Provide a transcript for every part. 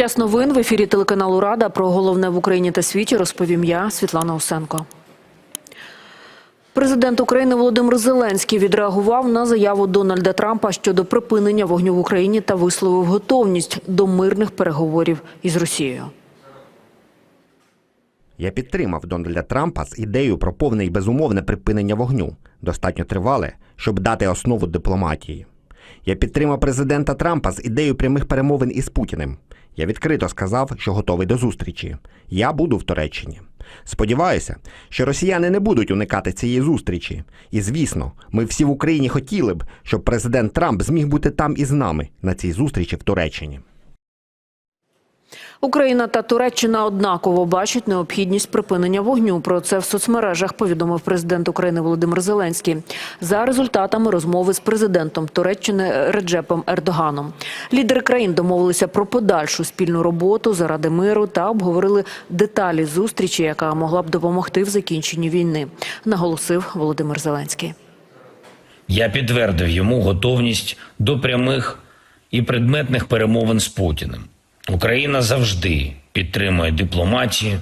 Час новин в ефірі телеканалу Рада про головне в Україні та світі розповім я, Світлана Усенко. Президент України Володимир Зеленський відреагував на заяву Дональда Трампа щодо припинення вогню в Україні та висловив готовність до мирних переговорів із Росією. Я підтримав Дональда Трампа з ідеєю про повне і безумовне припинення вогню, достатньо тривале, щоб дати основу дипломатії. Я підтримав президента Трампа з ідеєю прямих перемовин із Путіним. Я відкрито сказав, що готовий до зустрічі. Я буду в Туреччині. Сподіваюся, що росіяни не будуть уникати цієї зустрічі. І звісно, ми всі в Україні хотіли б, щоб президент Трамп зміг бути там із нами на цій зустрічі в Туреччині. Україна та Туреччина однаково бачать необхідність припинення вогню. Про це в соцмережах повідомив президент України Володимир Зеленський за результатами розмови з президентом Туреччини Реджепом Ердоганом. Лідери країн домовилися про подальшу спільну роботу заради миру та обговорили деталі зустрічі, яка могла б допомогти в закінченні війни. Наголосив Володимир Зеленський. Я підтвердив йому готовність до прямих і предметних перемовин з Путіним. Україна завжди підтримує дипломатію.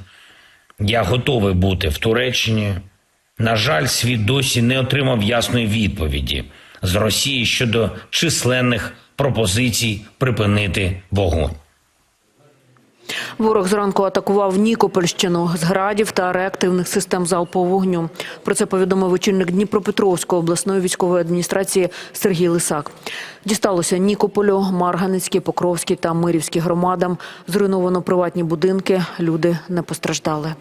Я готовий бути в Туреччині. На жаль, світ досі не отримав ясної відповіді з Росії щодо численних пропозицій припинити вогонь. Ворог зранку атакував Нікопольщину з градів та реактивних систем залпового вогню. Про це повідомив очільник Дніпропетровської обласної військової адміністрації Сергій Лисак. Дісталося Нікополю, Марганецькій, Покровській та Мирівській громадам. Зруйновано приватні будинки. Люди не постраждали.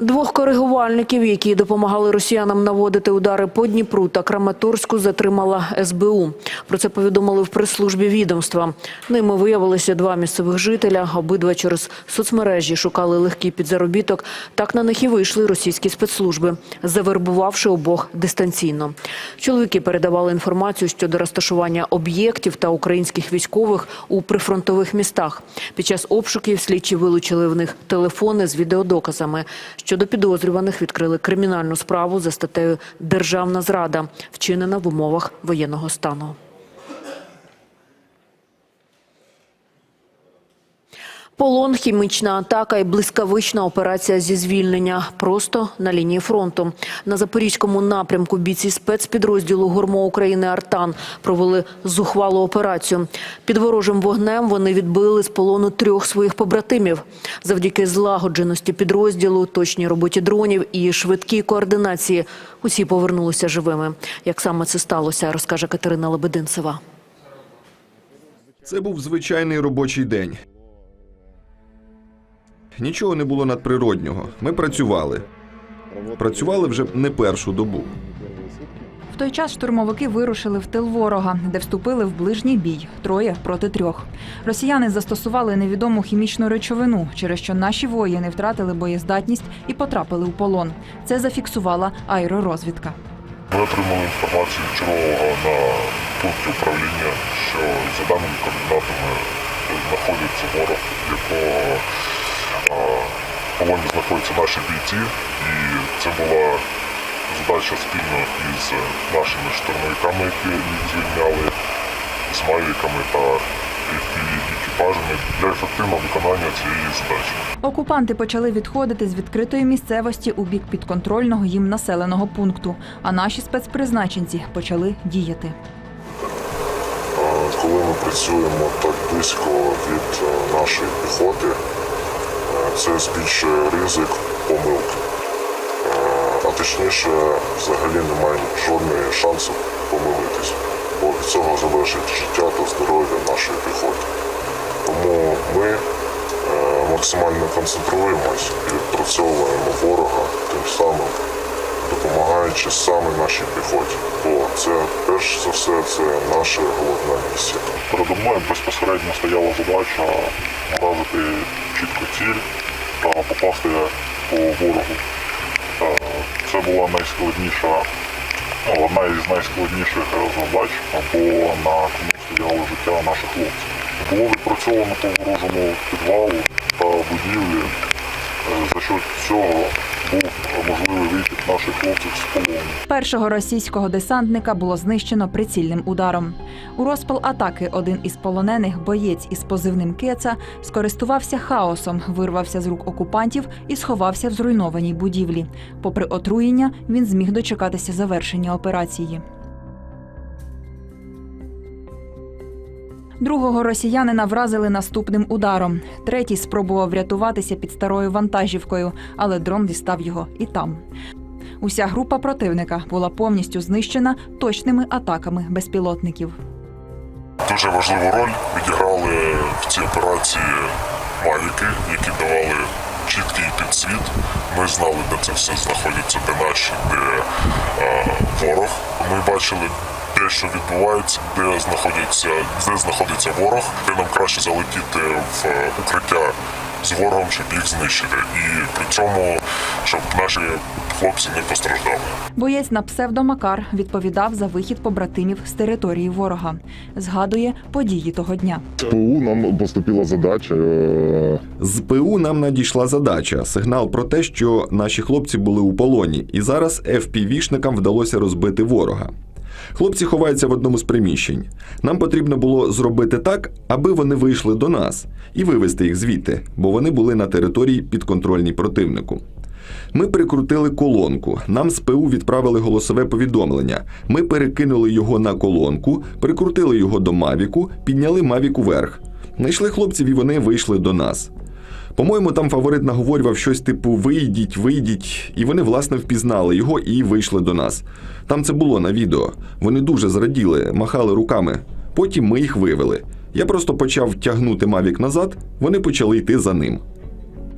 Двох коригувальників, які допомагали росіянам наводити удари по Дніпру та Краматорську, затримала СБУ. Про це повідомили в прес-службі відомства. Ними виявилися два місцевих жителя. Обидва через соцмережі шукали легкий підзаробіток. Так на них і вийшли російські спецслужби, завербувавши обох дистанційно. Чоловіки передавали інформацію щодо розташування об'єктів та українських військових у прифронтових містах. Під час обшуків слідчі вилучили в них телефони з відеодоказами. Щодо підозрюваних відкрили кримінальну справу за статтею Державна зрада, вчинена в умовах воєнного стану. Полон, хімічна атака і блискавична операція зі звільнення просто на лінії фронту. На запорізькому напрямку бійці спецпідрозділу «Гурмо України Артан провели зухвалу операцію. Під ворожим вогнем вони відбили з полону трьох своїх побратимів. Завдяки злагодженості підрозділу, точній роботі дронів і швидкій координації усі повернулися живими. Як саме це сталося, розкаже Катерина Лебединцева. Це був звичайний робочий день. Нічого не було надприроднього. Ми працювали. Працювали вже не першу добу. В той час штурмовики вирушили в тил ворога, де вступили в ближній бій троє проти трьох. Росіяни застосували невідому хімічну речовину, через що наші воїни втратили боєздатність і потрапили у полон. Це зафіксувала аеророзвідка. Ми отримали інформацію чергового на пункті управління, що за даними координатами знаходиться ворог, якого в полоні знаходяться наші бійці, і це була задача спільно із нашими штурмовиками, які їх звільняли, з мавіками та екіпажами для ефективного виконання цієї задачі. Окупанти почали відходити з відкритої місцевості у бік підконтрольного їм населеного пункту. А наші спецпризначенці почали діяти. Коли ми працюємо так близько від е, нашої піхоти, це збільшує ризик помилки. А точніше, взагалі немає жодної шансу помилитись, бо від цього залежить життя та здоров'я нашої піхоти. Тому ми е, максимально концентруємось і відпрацьовуємо ворога тим самим допомагаючи саме нашій піхоті. Бо це перш за все це наша головна місія. Передо мною безпосередньо стояла задача вразити чітко ціль та попасти по ворогу. Е, Це була найскладніша, ну, одна із найскладніших задач, бо на кому стояло життя наших хлопців. Було відпрацьовано по ворожому підвалу та будівлі. Е, За що цього був можливий вихід наших хлопців з полону. Першого російського десантника було знищено прицільним ударом. У розпал атаки один із полонених боєць із позивним Кеца скористувався хаосом, вирвався з рук окупантів і сховався в зруйнованій будівлі. Попри отруєння, він зміг дочекатися завершення операції. Другого росіянина вразили наступним ударом. Третій спробував врятуватися під старою вантажівкою, але дрон дістав його і там. Уся група противника була повністю знищена точними атаками безпілотників. Дуже важливу роль відіграли в цій операції мавіки, які давали чіткий підсвіт. Ми знали, де це все знаходиться, де наші, де е, ворог. Ми бачили, де що відбувається, де знаходиться, де знаходиться ворог, де нам краще залетіти в е, укриття з ворогом, щоб їх знищити. І при цьому, щоб наші хлопці не постраждали. Боєць на псевдомакар відповідав за вихід побратимів з території ворога. Згадує події того дня. ПУ нам поступила задача е, З ПУ нам надійшла задача сигнал про те, що наші хлопці були у полоні, і зараз FPV-шникам вдалося розбити ворога. Хлопці ховаються в одному з приміщень. Нам потрібно було зробити так, аби вони вийшли до нас і вивезти їх звідти, бо вони були на території підконтрольній противнику. Ми прикрутили колонку. Нам з ПУ відправили голосове повідомлення. Ми перекинули його на колонку, прикрутили його до Мавіку, підняли Мавік уверх. Знайшли хлопців і вони вийшли до нас. По-моєму, там фаворит наговорював щось типу Вийдіть, вийдіть, і вони власне впізнали його і вийшли до нас. Там це було на відео. Вони дуже зраділи, махали руками. Потім ми їх вивели. Я просто почав тягнути Мавік назад, вони почали йти за ним.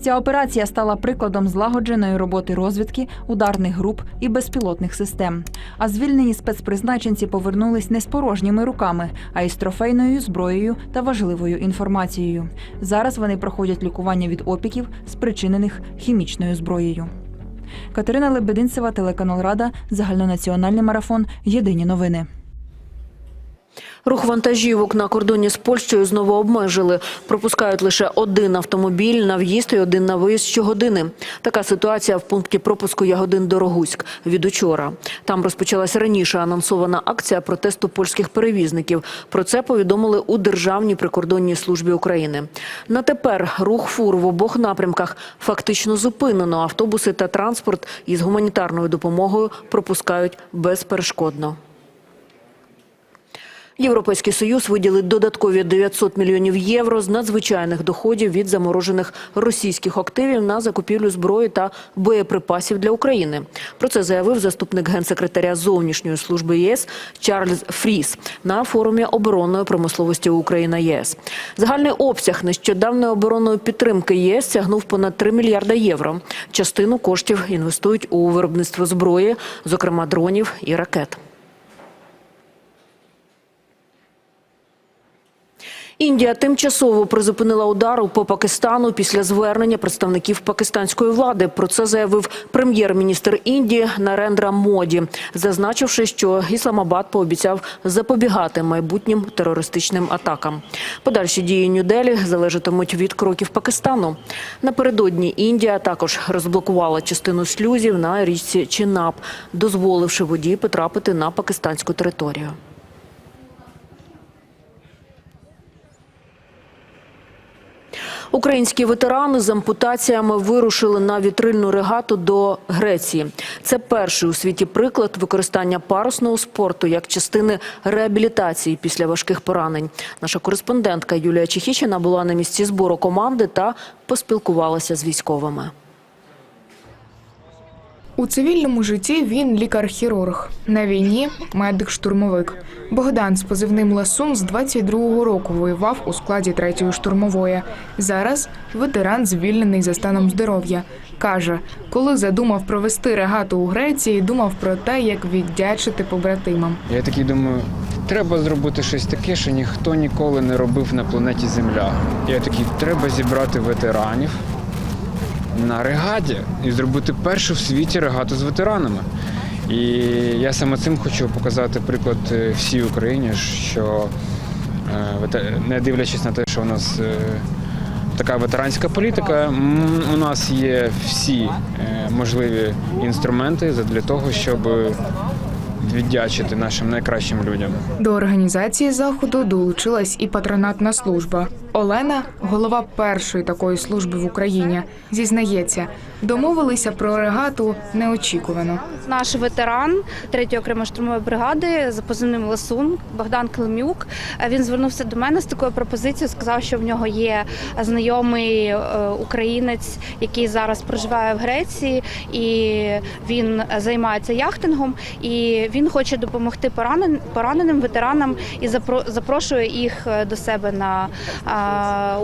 Ця операція стала прикладом злагодженої роботи розвідки, ударних груп і безпілотних систем. А звільнені спецпризначенці повернулись не з порожніми руками, а й з трофейною зброєю та важливою інформацією. Зараз вони проходять лікування від опіків, спричинених хімічною зброєю. Катерина Лебединцева, телеканал Рада, загальнонаціональний марафон. Єдині новини. Рух вантажівок на кордоні з Польщею знову обмежили. Пропускають лише один автомобіль на в'їзд і один на виїзд щогодини. Така ситуація в пункті пропуску Ягодин Дорогуськ від учора. Там розпочалася раніше анонсована акція протесту польських перевізників. Про це повідомили у Державній прикордонній службі України. На тепер рух фур в обох напрямках фактично зупинено. Автобуси та транспорт із гуманітарною допомогою пропускають безперешкодно. Європейський союз виділить додаткові 900 мільйонів євро з надзвичайних доходів від заморожених російських активів на закупівлю зброї та боєприпасів для України. Про це заявив заступник генсекретаря зовнішньої служби ЄС Чарльз Фріс на форумі оборонної промисловості Україна ЄС. Загальний обсяг нещодавної оборонної підтримки ЄС сягнув понад 3 мільярда євро. Частину коштів інвестують у виробництво зброї, зокрема дронів і ракет. Індія тимчасово призупинила удару по Пакистану після звернення представників пакистанської влади. Про це заявив прем'єр-міністр Індії Нарендра Моді, зазначивши, що Ісламабад пообіцяв запобігати майбутнім терористичним атакам. Подальші дії Нью-Делі залежатимуть від кроків Пакистану. Напередодні Індія також розблокувала частину шлюзів на річці Чинап, дозволивши воді потрапити на пакистанську територію. Українські ветерани з ампутаціями вирушили на вітрильну регату до Греції. Це перший у світі приклад використання парусного спорту як частини реабілітації після важких поранень. Наша кореспондентка Юлія Чехічина була на місці збору команди та поспілкувалася з військовими. У цивільному житті він лікар-хірург. На війні медик-штурмовик. Богдан з позивним Ласун з 22-го року воював у складі третьої штурмової. Зараз ветеран звільнений за станом здоров'я. Каже, коли задумав провести регату у Греції, думав про те, як віддячити побратимам. Я такий думаю, треба зробити щось таке, що ніхто ніколи не робив на планеті Земля. Я такий, треба зібрати ветеранів на регаті і зробити першу в світі регату з ветеранами. І я саме цим хочу показати приклад е, всій Україні, що е, не дивлячись на те, що у нас е, така ветеранська політика, у нас є всі можливі інструменти для того, щоб віддячити нашим найкращим людям. До організації заходу долучилась і патронатна служба. Олена, голова першої такої служби в Україні, зізнається, домовилися про регату неочікувано. Наш ветеран 3-ї окремої штурмової бригади за позивним Ласун Богдан Климюк. Е, Він звернувся до мене з такою пропозицією. Сказав, що в нього є знайомий е, українець, який зараз проживає в Греції, і він займається яхтингом. І він хоче допомогти поранен- пораненим ветеранам і запро- запрошує їх е, до себе на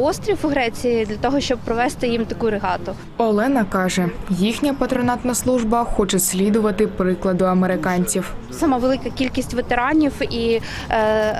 острів у Греції для того, щоб провести їм таку регату. Олена каже, їхня патронатна служба хоче слідувати прикладу американців. Сама велика кількість ветеранів і е,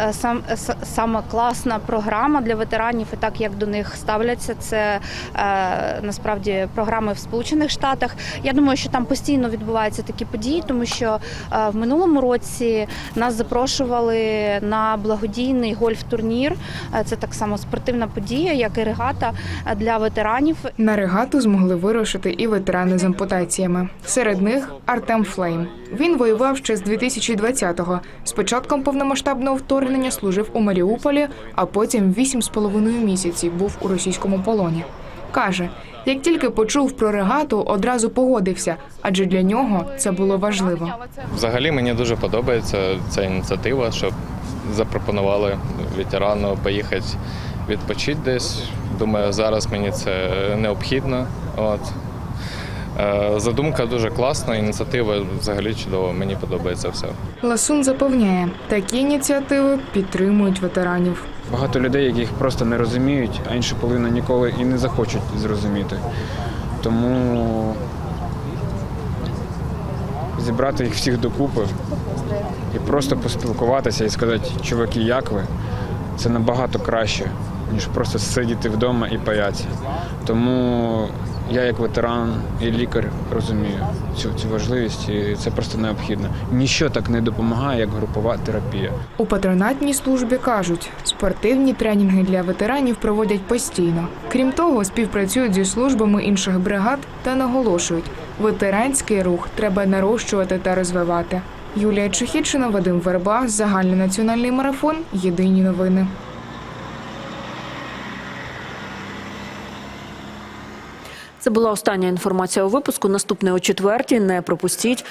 е, сам с- сама класна програма для ветеранів, і так як до них ставляться, це е, насправді програми в Сполучених Штатах. Я думаю, що там постійно відбуваються такі події, тому що е, в минулому році нас запрошували на благодійний гольф-турнір. Е, Це так само спортивна подія, як і регата е, для ветеранів. На регату змогли вирушити і ветерани з ампутаціями. Серед них Артем Флейм. Він воював ще з 2020-го. З початком повномасштабного вторгнення служив у Маріуполі, а потім вісім з половиною місяців був у російському полоні. Каже, як тільки почув про регату, одразу погодився, адже для нього це було важливо. Взагалі мені дуже подобається ця ініціатива, щоб запропонували ветерану поїхати відпочити десь. Думаю, зараз мені це необхідно. От. Е, Задумка дуже класна, ініціатива взагалі чудова, мені подобається все. Ласун запевняє, такі ініціативи підтримують ветеранів. Багато людей, яких просто не розуміють, а інша половина ніколи і не захочуть зрозуміти. Тому зібрати їх всіх докупи і просто поспілкуватися і сказати, чуваки, як ви? Це набагато краще, ніж просто сидіти вдома і паятися. Тому я як ветеран і лікар розумію цю, цю важливість, і це просто необхідно. Ніщо так не допомагає, як групова терапія. У патронатній службі кажуть, спортивні тренінги для ветеранів проводять постійно. Крім того, співпрацюють зі службами інших бригад та наголошують, ветеранський рух треба нарощувати та розвивати. Юлія Чехідшина, Вадим Верба, загальнонаціональний марафон. Єдині новини. Це була остання інформація у випуску. Наступне о четвертій. Не пропустіть.